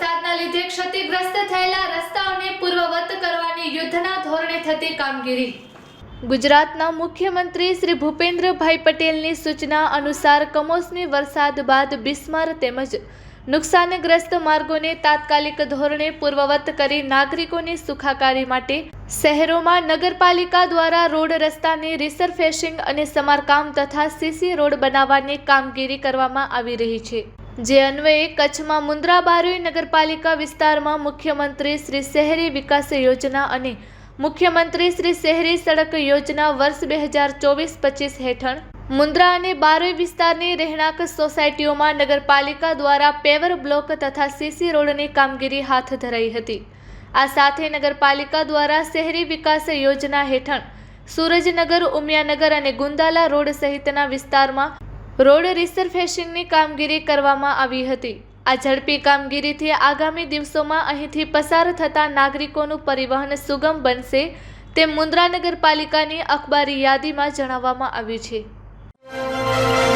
વરસાદના લીધે ક્ષતિગ્રસ્ત થયેલા રસ્તાઓને પૂર્વવત કરવાની યુદ્ધના ધોરણે થતી કામગીરી. ગુજરાતના મુખ્યમંત્રી શ્રી ભૂપેન્દ્રભાઈ પટેલની સૂચના અનુસાર કમોસમી વરસાદ બાદ બિસ્માર તેમજ નુકસાનગ્રસ્ત માર્ગોને તાત્કાલિક ધોરણે પૂર્વવત કરી નાગરિકોની સુખાકારી માટે શહેરોમાં નગરપાલિકા દ્વારા રોડ રસ્તાની રિસરફેસિંગ અને સમારકામ તથા સીસી રોડ બનાવવાની કામગીરી કરવામાં આવી રહી છે. જે અન્વયે કચ્છમાં મુન્દ્રા બારોઈ નગરપાલિકા વિસ્તારમાં મુખ્યમંત્રી શ્રી શહેરી વિકાસ યોજના અને મુખ્યમંત્રી શ્રી શહેરી સડક યોજના વર્ષ બે હજાર ચોવીસ પચીસ હેઠળ મુન્દ્રા અને બારોઈ વિસ્તારની રહેણાંક સોસાયટીઓમાં નગરપાલિકા દ્વારા પેવર બ્લોક તથા સીસી રોડની કામગીરી હાથ ધરાઈ હતી. આ સાથે નગરપાલિકા દ્વારા શહેરી વિકાસ યોજના હેઠળ સૂરજનગર, ઉમિયાનગર અને ગુંદાલા રોડ સહિતના વિસ્તારમાં રોડ રિસર્ફેસિંગની કામગીરી કરવામાં આવી હતી. આ ઝડપી કામગીરીથી આગામી દિવસોમાં અહીંથી પસાર થતા નાગરિકોનું પરિવહન સુગમ બનશે તેમ મુન્દ્રા નગરપાલિકાની અખબારી યાદીમાં જણાવવામાં આવ્યું છે.